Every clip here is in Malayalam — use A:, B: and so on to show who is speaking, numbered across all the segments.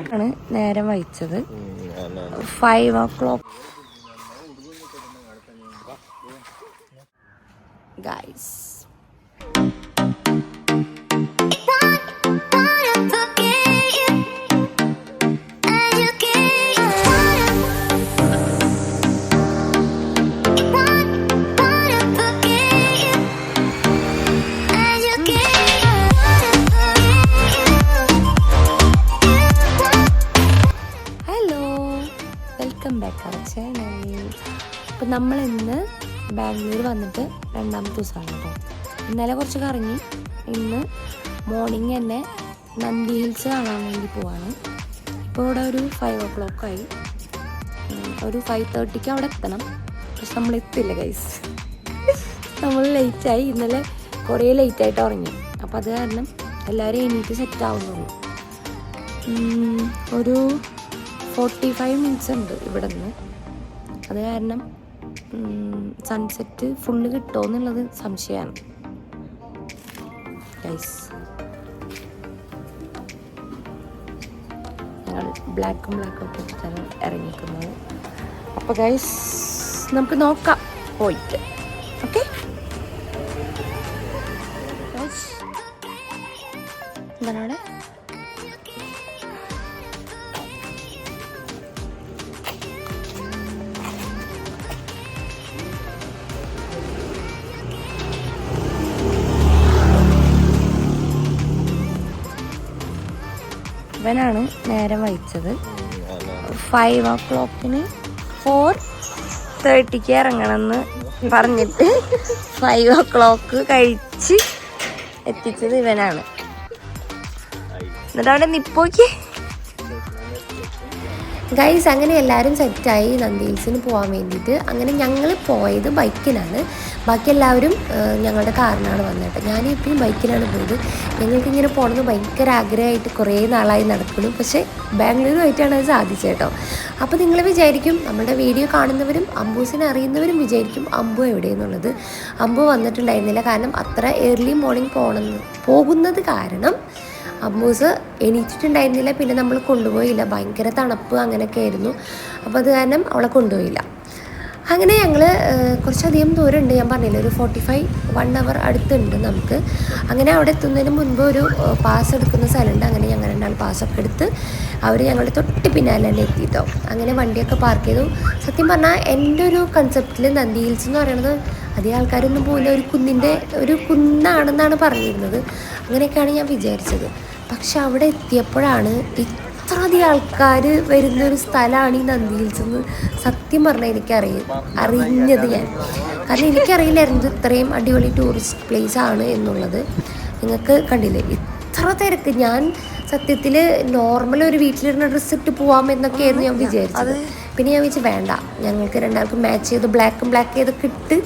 A: ആണ് നേരം വഹിച്ചത്. ഫൈവ് ഓ ക്ലോക്ക് അപ്പം നമ്മൾ ഇന്ന് ബാംഗ്ലൂർ വന്നിട്ട് രണ്ടാമത്തെ ദിവസമാണ് കേട്ടോ. ഇന്നലെ കുറച്ച് കറങ്ങി ഇന്ന് മോർണിംഗ് തന്നെ നന്ദി ഹിൽസ് കാണാൻ വേണ്ടി പോവാണ്. ഇപ്പോൾ ഇവിടെ ഒരു ഫൈവ് ഓ ക്ലോക്ക് ആയി ഒരു ഫൈവ് തേർട്ടിക്ക് അവിടെ എത്തണം. പക്ഷെ നമ്മൾ എത്തില്ല ഗൈസ് നമ്മൾ ലേറ്റായി ഇന്നലെ കുറേ ലേറ്റായിട്ട് ഉറങ്ങി. അപ്പോൾ അത് കാരണം എല്ലാവരും എണീറ്റ് സെറ്റ് ആവുന്നുള്ളൂ. ഒരു ഫോർട്ടി ഫൈവ് മിനിറ്റ്സ് ഉണ്ട് ഇവിടെ നിന്ന് അത് കാരണം സൺസെറ്റ് ഫുള്ള് കിട്ടുമോ എന്നുള്ളത് സംശയമാണ്. ഞങ്ങൾ ബ്ലാക്കും ബ്ലാക്കും ഒക്കെ ഇട്ടിട്ടാണ് ഇറങ്ങിക്കുന്നത് അപ്പോൾ ഗൈസ് നമുക്ക് നോക്കാം. പോയിട്ട്. ഓക്കെ എന്താണ് അവിടെ? ഇവനാണ് നേരം വഹിച്ചത്. ഫൈവ് ഓ ക്ലോക്കിന് ഫോർ തേർട്ടിക്ക് ഇറങ്ങണമെന്ന് പറഞ്ഞിട്ട് ഫൈവ് ഓ ക്ലോക്ക് കഴിച്ച് എത്തിച്ചത് ഇവനാണ്. എന്നിട്ട് അവിടെ നിപ്പോക്കി ഗൈസ് അങ്ങനെ എല്ലാവരും സെറ്റായി നന്ദി ഹിൽസിന് പോകാൻ വേണ്ടിയിട്ട്. അങ്ങനെ ഞങ്ങൾ പോയത് ബൈക്കിനാണ്. ബാക്കി എല്ലാവരും ഞങ്ങളുടെ കാറിനാണ് വന്നിട്ട് ഞാൻ ഇപ്പോഴും ബൈക്കിലാണ് പോയത്. ഞങ്ങൾക്ക് ഇങ്ങനെ പോകണമെന്ന് ഭയങ്കര ആഗ്രഹമായിട്ട് കുറേ നാളായി നടക്കുന്നു. പക്ഷേ ബാംഗ്ലൂരുമായിട്ടാണ് അത് സാധിച്ചത് കേട്ടോ. അപ്പോൾ നിങ്ങൾ വിചാരിക്കും നമ്മുടെ വീഡിയോ കാണുന്നവരും അമ്പൂസിനെ അറിയുന്നവരും വിചാരിക്കും അമ്പു എവിടെയെന്നുള്ളത്. അമ്പു വന്നിട്ടുണ്ടായിരുന്നില്ല. കാരണം അത്ര ഏർലി മോർണിംഗ് പോകണം പോകുന്നത് കാരണം അമ്മൂസ് എണീറ്റിട്ടുണ്ടായിരുന്നില്ല പിന്നെ നമ്മൾ കൊണ്ടുപോയില്ല. ഭയങ്കര തണുപ്പ് അങ്ങനെയൊക്കെ ആയിരുന്നു. അപ്പോൾ അത് കാരണം അവളെ കൊണ്ടുപോയില്ല. അങ്ങനെ ഞങ്ങൾ കുറച്ചധികം ദൂരം ഉണ്ട് ഞാൻ പറഞ്ഞില്ല ഒരു ഫോർട്ടി ഫൈവ് വൺ അവർ അടുത്തുണ്ട് നമുക്ക്. അങ്ങനെ അവിടെ എത്തുന്നതിന് മുൻപ് ഒരു പാസ് എടുക്കുന്ന സ്ഥലമുണ്ട്. അങ്ങനെ ഞങ്ങൾ രണ്ടാൾ പാസ്സൊക്കെ എടുത്ത് അവർ ഞങ്ങളുടെ തൊട്ട് പിന്നാലെ തന്നെ എത്തിയിട്ടോ അങ്ങനെ വണ്ടിയൊക്കെ പാർക്ക് ചെയ്തു. സത്യം പറഞ്ഞാൽ എന്റെ ഒരു കൺസെപ്റ്റിൽ നന്ദി ഹിൽസ് എന്ന് പറയുന്നത് അധികം ആൾക്കാരൊന്നും പോലും ഒരു കുന്നിന്റെ ഒരു കുന്നാണെന്നാണ് പറഞ്ഞിരുന്നത്. അങ്ങനെയൊക്കെയാണ് ഞാൻ വിചാരിച്ചത്. പക്ഷെ അവിടെ എത്തിയപ്പോഴാണ് ഇത്ര അധികം ആൾക്കാർ വരുന്ന ഒരു സ്ഥലമാണ് ഈ നന്ദി ഹിൽസ് എന്ന് സത്യം പറഞ്ഞാൽ എനിക്കറിയ അറിഞ്ഞത് ഞാൻ. കാരണം എനിക്കറിയില്ലായിരുന്നു ഇത് ഇത്രയും അടിപൊളി ടൂറിസ്റ്റ് പ്ലേസ് ആണ് എന്നുള്ളത്. നിങ്ങൾക്ക് കണ്ടില്ലേ? ഇത്ര തിരക്ക്. ഞാൻ സത്യത്തിൽ നോർമൽ ഒരു വീട്ടിലിരുന്ന ഡ്രസ്സ് ഇട്ട് പോവാം എന്നൊക്കെയായിരുന്നു ഞാൻ വിചാരിച്ചത്. പിന്നെ ഞാൻ വിചാരിച്ചു വേണ്ട. ഞങ്ങൾക്ക് രണ്ടാൾക്കും മാച്ച് ചെയ്ത് ബ്ലാക്കും ബ്ലാക്ക് ചെയ്തൊക്കെ ഇട്ട്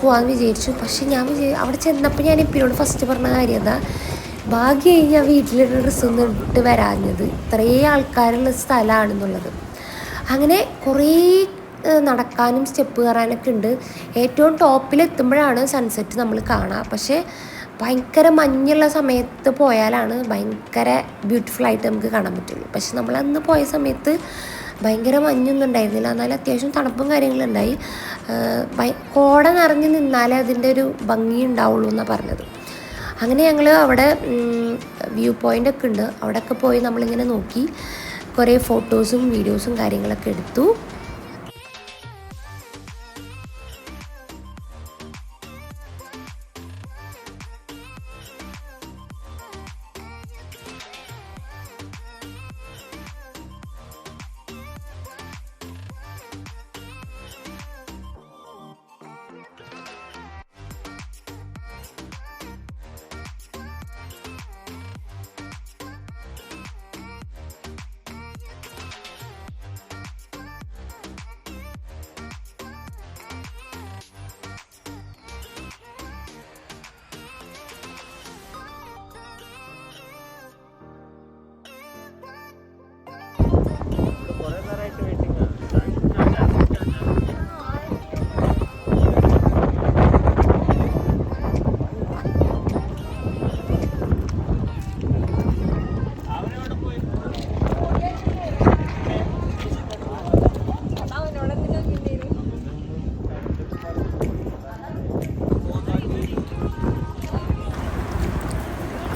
A: പോകാമെന്ന് വിചാരിച്ചു. പക്ഷേ ഞാൻ വിചാരിച്ചു അവിടെ ചെന്നപ്പോൾ ഞാൻ എപ്പോഴും ഫസ്റ്റ് പറഞ്ഞ കാര്യം എന്താ? ഭാഗ്യമായി ഞാൻ ഡ്രസ്സ് ഡ്രസ്സൊന്നും ഇട്ട് വരാഞ്ഞത് ഇത്രയും ആൾക്കാരുള്ള സ്ഥലമാണെന്നുള്ളത് അങ്ങനെ കുറേ നടക്കാനും സ്റ്റെപ്പ് കയറാനൊക്കെ ഉണ്ട്. ഏറ്റവും ടോപ്പിലെത്തുമ്പോഴാണ് സൺസെറ്റ് നമ്മൾ കാണുക പക്ഷേ ഭയങ്കര മഞ്ഞുള്ള സമയത്ത് പോയാലാണ് ഭയങ്കര ബ്യൂട്ടിഫുൾ ആയിട്ട് നമുക്ക് കാണാൻ പറ്റുള്ളൂ. പക്ഷെ നമ്മൾ അന്ന് പോയ സമയത്ത് ഭയങ്കര മഞ്ഞൊന്നും ഉണ്ടായിരുന്നില്ല. എന്നാലും അത്യാവശ്യം തണുപ്പും കാര്യങ്ങളും ഉണ്ടായി. കോട നിറഞ്ഞ് നിന്നാലേ അതിന്റെ ഒരു ഭംഗി ഉണ്ടാവുള്ളൂ എന്നാണ് പറഞ്ഞത്. അങ്ങനെ ഞങ്ങൾ അവിടെ വ്യൂ പോയിന്റ് ഒക്കെ ഉണ്ട്. അവിടെയൊക്കെ പോയി നമ്മളിങ്ങനെ നോക്കി. കുറേ ഫോട്ടോസും വീഡിയോസും കാര്യങ്ങളൊക്കെ എടുത്തു.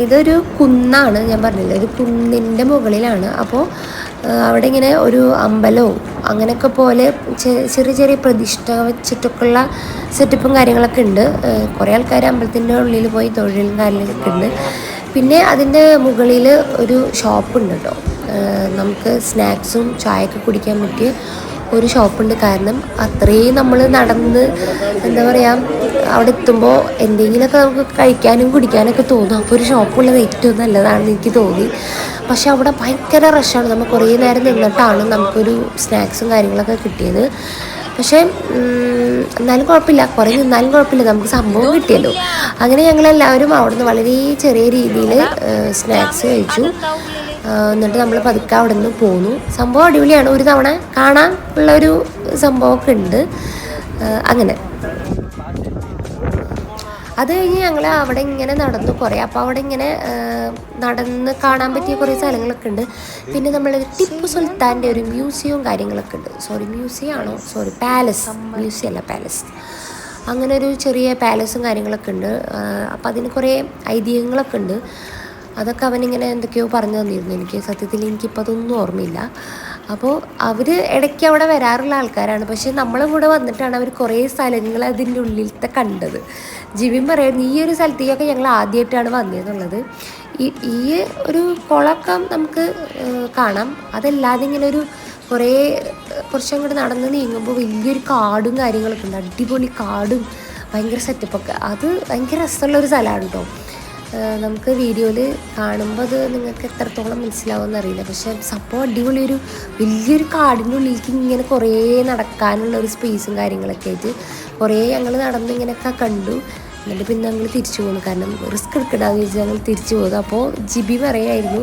A: ഇതൊരു കുന്നാണ് ഞാൻ പറഞ്ഞില്ല. ഒരു കുന്നിന്റെ മുകളിലാണ്. അപ്പോൾ അവിടെ ഇങ്ങനെ ഒരു അമ്പലവും അങ്ങനെയൊക്കെ പോലെ ചെറിയ ചെറിയ പ്രതിഷ്ഠ വെച്ചിട്ടൊക്കെയുള്ള സെറ്റപ്പും കാര്യങ്ങളൊക്കെ ഉണ്ട്. കുറേ ആൾക്കാർ അമ്പലത്തിന്റെ ഉള്ളിൽ പോയി തൊഴിലും കാര്യങ്ങളൊക്കെ ഉണ്ട്. പിന്നെ അതിന്റെ മുകളിൽ ഒരു ഷോപ്പ് ഉണ്ട് കേട്ടോ നമുക്ക് സ്നാക്സും ചായയൊക്കെ കുടിക്കാൻ പറ്റിയ ഒരു ഷോപ്പുണ്ട്. കാരണം അത്രയും നമ്മൾ നടന്ന് എന്താ പറയുക അവിടെ എത്തുമ്പോൾ എന്തെങ്കിലുമൊക്കെ നമുക്ക് കഴിക്കാനും കുടിക്കാനൊക്കെ തോന്നും. അപ്പോൾ ഒരു ഷോപ്പുള്ളത് ഏറ്റവും നല്ലതാണെന്ന് എനിക്ക് തോന്നി. പക്ഷെ അവിടെ ഭയങ്കര റഷാണ് നമ്മൾ കുറേ നേരം നിന്നിട്ടാണ് നമുക്കൊരു സ്നാക്സും കാര്യങ്ങളൊക്കെ കിട്ടിയത്. പക്ഷേ എന്നാലും കുഴപ്പമില്ല. കുറേ നിന്നാലും കുഴപ്പമില്ല. നമുക്ക് സംഭവം കിട്ടിയല്ലോ. അങ്ങനെ ഞങ്ങളെല്ലാവരും അവിടുന്ന് വളരെ ചെറിയ രീതിയിൽ സ്നാക്സ് കഴിച്ചു. എന്നിട്ട് നമ്മൾ പതുക്കെ അവിടെ നിന്ന് പോന്നു. സംഭവം അടിപൊളിയാണ്. ഒരു തവണ കാണാൻ ഉള്ള ഒരു സംഭവമൊക്കെ ഉണ്ട്. അങ്ങനെ. അത് കഴിഞ്ഞ് ഞങ്ങൾ അവിടെ ഇങ്ങനെ നടന്നു കുറേ. അപ്പോൾ അവിടെ ഇങ്ങനെ നടന്ന് കാണാൻ പറ്റിയ കുറേ സ്ഥലങ്ങളൊക്കെ ഉണ്ട്. പിന്നെ നമ്മൾ ടിപ്പു സുൽത്താന്റെ ഒരു മ്യൂസിയവും കാര്യങ്ങളൊക്കെ ഉണ്ട്. സോറി മ്യൂസിയം ആണോ? Sorry palace. മ്യൂസിയം അല്ല പാലസ്. അങ്ങനെ ഒരു ചെറിയ പാലസും കാര്യങ്ങളൊക്കെ ഉണ്ട്. അപ്പം അതിന് കുറേ ഐതിഹ്യങ്ങളൊക്കെ ഉണ്ട്. അതൊക്കെ അവനിങ്ങനെ എന്തൊക്കെയോ പറഞ്ഞു തന്നിരുന്നു. എനിക്ക് സത്യത്തിൽ എനിക്കിപ്പോൾ അതൊന്നും ഓർമ്മയില്ല. അപ്പോൾ അവർ ഇടയ്ക്ക് അവിടെ വരാറുള്ള ആൾക്കാരാണ്. പക്ഷേ നമ്മളും കൂടെ വന്നിട്ടാണ് അവർ കുറേ സ്ഥലങ്ങൾ അതിന്റെ ഉള്ളിലത്തെ കണ്ടത്. ജിബിൻ പറയുന്നു ഈ ഒരു സ്ഥലത്തേക്കൊക്കെ ഞങ്ങൾ ആദ്യമായിട്ടാണ് വന്നതെന്നുള്ളത് ഈ ഈ ഒരു കുളമൊക്കെ നമുക്ക് കാണാം. അതല്ലാതെ ഇങ്ങനെ ഒരു കുറേ കുറച്ചും കൂടെ നടന്ന് നീങ്ങുമ്പോൾ വലിയൊരു കാടും കാര്യങ്ങളൊക്കെ ഉണ്ട്. അടിപൊളി കാടും. ഭയങ്കര സെറ്റപ്പൊക്കെ അത് ഭയങ്കര രസമുള്ള ഒരു സ്ഥലമാണ് കേട്ടോ നമുക്ക് വീഡിയോയിൽ കാണുമ്പോൾ അത് നിങ്ങൾക്ക് എത്രത്തോളം മനസ്സിലാവുമെന്ന് അറിയില്ല. പക്ഷെ സംഭവം അടിപൊളി ഒരു വലിയൊരു കാടിന്റെ ഉള്ളിലേക്ക് ഇങ്ങനെ കുറേ നടക്കാനുള്ള ഒരു സ്പേസും കാര്യങ്ങളൊക്കെ ആയിട്ട് കുറേ ഞങ്ങൾ നടന്ന് ഇങ്ങനെയൊക്കെ കണ്ടു. എന്നിട്ട് പിന്നെ ഞങ്ങൾ തിരിച്ചു പോകുന്നു കാരണം റിസ്ക് എടുക്കണ്ടെന്ന് വെച്ച് ഞങ്ങൾ തിരിച്ചു പോകുന്നു അപ്പോൾ ജിബി പറയായിരുന്നു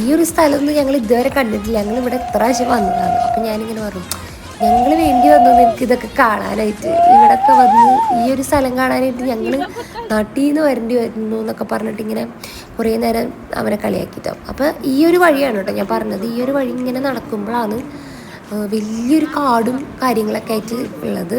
A: ഈ ഒരു സ്ഥലമൊന്നും ഞങ്ങൾ ഇതുവരെ കണ്ടിട്ടില്ല. ഞങ്ങൾ ഇവിടെ എത്ര പ്രാവശ്യം വന്നതാണ്? അപ്പോൾ ഞാനിങ്ങനെ പറഞ്ഞു ഞങ്ങൾ വേണ്ടി വന്നു എനിക്ക് ഇതൊക്കെ കാണാനായിട്ട്. ഇവിടൊക്കെ വന്ന് ഈ ഒരു സ്ഥലം കാണാനായിട്ട് ഞങ്ങൾ നാട്ടിൽ നിന്ന് വരേണ്ടി വരുന്നു എന്നൊക്കെ പറഞ്ഞിട്ട് ഇങ്ങനെ കുറേ നേരം അവനെ കളിയാക്കിട്ടോ. അപ്പോൾ ഈ ഒരു വഴിയാണ് കേട്ടോ ഞാൻ പറഞ്ഞത്. ഈ ഒരു വഴി ഇങ്ങനെ നടക്കുമ്പോഴാണ് വലിയൊരു കാടും കാര്യങ്ങളൊക്കെ ആയിട്ട് ഉള്ളത്.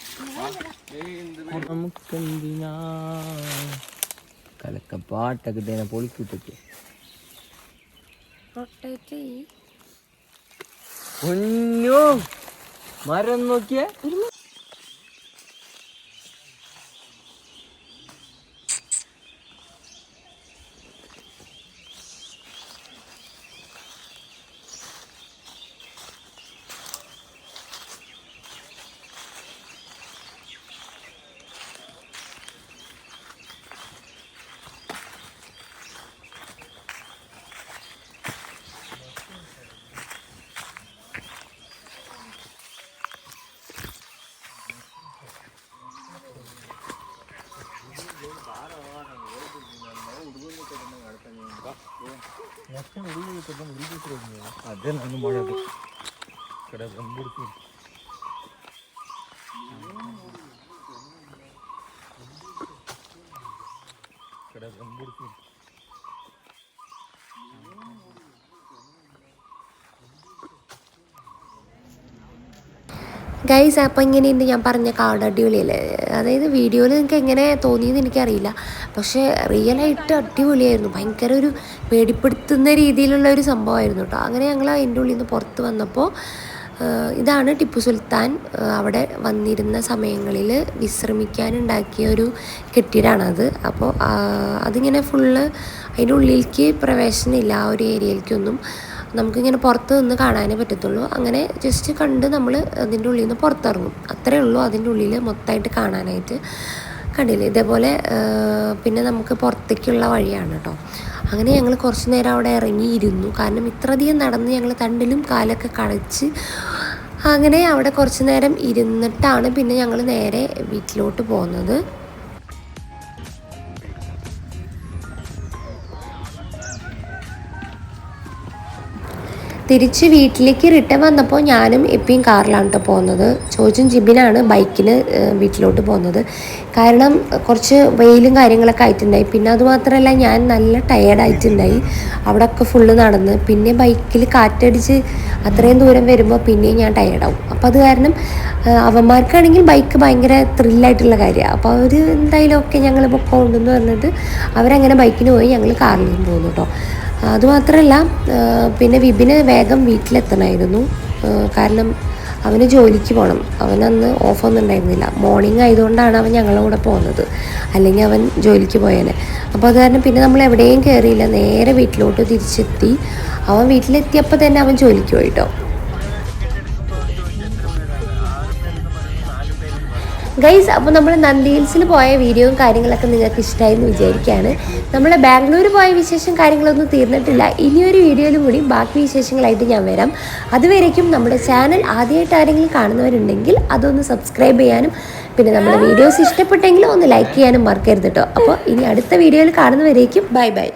B: നമുക്കെന്തിനാ? കലക്ക പാട്ടൊക്കെ തന്നെ പൊളിക്കൂട്ടൊക്കെ കുഞ്ഞു മരം നോക്കിയേ? ಅದೇ ನಾನು ಮಾಡೋದು ಕಡೆ ಬಂದ್ಬಿಡ್ತೀನಿ ಕಡೆ ಬಂದ್ಬಿಡ್ತೀನಿ
A: Guys അപ്പോൾ ഇങ്ങനെയുണ്ട് ഞാൻ പറഞ്ഞ കാട് അടിപൊളിയല്ലേ? അതായത് വീഡിയോയിൽ നിങ്ങൾക്ക് എങ്ങനെ തോന്നിയെന്ന് എനിക്കറിയില്ല. പക്ഷേ റിയലായിട്ട് അടിപൊളിയായിരുന്നു. ഭയങ്കര ഒരു പേടിപ്പെടുത്തുന്ന രീതിയിലുള്ള ഒരു സംഭവമായിരുന്നു കേട്ടോ അങ്ങനെ ഞങ്ങൾ അതിന്റെ ഉള്ളിൽ നിന്ന് പുറത്ത് വന്നപ്പോൾ ഇതാണ് ടിപ്പു സുൽത്താൻ അവിടെ വന്നിരുന്ന സമയങ്ങളിൽ വിശ്രമിക്കാനുണ്ടാക്കിയ ഒരു കെട്ടിടമാണത്. അപ്പോൾ അതിങ്ങനെ ഫുള്ള് അതിന്റെ ഉള്ളിലേക്ക് പ്രവേശനമില്ല ആ ഒരു ഏരിയയിലേക്കൊന്നും നമുക്കിങ്ങനെ പുറത്ത് നിന്ന് കാണാനേ പറ്റത്തുള്ളൂ. അങ്ങനെ ജസ്റ്റ് കണ്ട് നമ്മൾ അതിന്റെ ഉള്ളിൽ നിന്ന് പുറത്തിറങ്ങും. അത്രേ ഉള്ളൂ അതിന്റെ ഉള്ളിൽ മൊത്തമായിട്ട് കാണാനായിട്ട് കണ്ടില്ലേ? ഇതേപോലെ പിന്നെ നമുക്ക് പുറത്തേക്കുള്ള വഴിയാണ് കേട്ടോ അങ്ങനെ ഞങ്ങൾ കുറച്ച് നേരം അവിടെ ഇറങ്ങിയിരുന്നു കാരണം ഇത്രയധികം നടന്ന് ഞങ്ങൾ തണ്ടിലും കാലൊക്കെ കളച്ച് അങ്ങനെ അവിടെ കുറച്ച് നേരം ഇരുന്നിട്ടാണ് പിന്നെ ഞങ്ങൾ നേരെ വീട്ടിലോട്ട് പോകുന്നത്. തിരിച്ച് വീട്ടിലേക്ക് റിട്ടേൺ വന്നപ്പോൾ ഞാനും എപ്പിയും കാറിലാണ് കേട്ടോ പോകുന്നത് ചോദിച്ചും ജിബിനാണ് ബൈക്കിന് വീട്ടിലോട്ട് പോകുന്നത് കാരണം കുറച്ച് വെയിലും കാര്യങ്ങളൊക്കെ ആയിട്ടുണ്ടായി. പിന്നെ അതുമാത്രമല്ല ഞാൻ നല്ല ടയേർഡായിട്ടുണ്ടായി അവിടെ ഒക്കെ ഫുള്ള് നടന്ന്. പിന്നെ ബൈക്കിൽ കാറ്റടിച്ച് അത്രയും ദൂരം വരുമ്പോൾ പിന്നെയും ഞാൻ ടയേർഡാവും അപ്പോൾ അത് കാരണം അവന്മാർക്കാണെങ്കിൽ ബൈക്ക് ഭയങ്കര ത്രില്ലായിട്ടുള്ള കാര്യമാണ് അപ്പോൾ അവർ എന്തായാലും ഒക്കെ ഞങ്ങൾ പൊക്കോണ്ടെന്ന് പറഞ്ഞിട്ട് അവരങ്ങനെ ബൈക്കിന് പോയി ഞങ്ങൾ കാറിലും പോകുന്നു കേട്ടോ അതുമാത്രമല്ല പിന്നെ വിപിന് വേഗം വീട്ടിലെത്തണമായിരുന്നു. കാരണം അവന് ജോലിക്ക് പോകണം അവനന്ന് ഓഫൊന്നും ഉണ്ടായിരുന്നില്ല. മോർണിംഗ് ആയതുകൊണ്ടാണ് അവൻ ഞങ്ങളുടെ കൂടെ പോകുന്നത്. അല്ലെങ്കിൽ അവൻ ജോലിക്ക് പോയേനെ. അപ്പോൾ അത് കാരണം പിന്നെ നമ്മൾ എവിടെയും കയറിയില്ല നേരെ വീട്ടിലോട്ട് തിരിച്ചെത്തി. അവൻ വീട്ടിലെത്തിയപ്പോൾ തന്നെ അവൻ ജോലിക്ക് പോയിട്ടോ. ഗൈസ് അപ്പോൾ നമ്മൾ നന്ദി ഹിൽസിൽ പോയ വീഡിയോയും കാര്യങ്ങളൊക്കെ നിങ്ങൾക്ക് ഇഷ്ടമായി എന്ന് വിചാരിക്കുകയാണ് നമ്മൾ ബാംഗ്ലൂർ പോയ വിശേഷം കാര്യങ്ങളൊന്നും തീർന്നിട്ടില്ല. ഇനിയൊരു വീഡിയോയിലും കൂടി ബാക്കി വിശേഷങ്ങളായിട്ട് ഞാൻ വരാം. അതുവരേക്കും നമ്മുടെ ചാനൽ ആദ്യമായിട്ട് ആരെങ്കിലും കാണുന്നവരുണ്ടെങ്കിൽ അതൊന്ന് സബ്സ്ക്രൈബ് ചെയ്യാനും പിന്നെ നമ്മുടെ വീഡിയോസ് ഇഷ്ടപ്പെട്ടെങ്കിൽ ഒന്ന് ലൈക്ക് ചെയ്യാനും മറക്കരുത് കേട്ടോ അപ്പോൾ ഇനി അടുത്ത വീഡിയോയിൽ കാണുന്നവരേക്കും ബൈ ബൈ